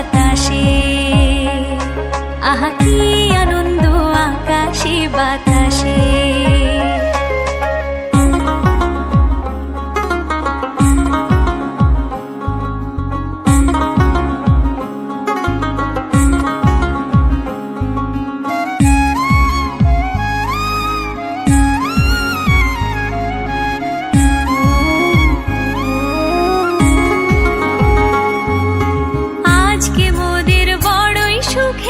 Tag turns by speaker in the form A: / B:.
A: বাতাসে। আহা কি choking.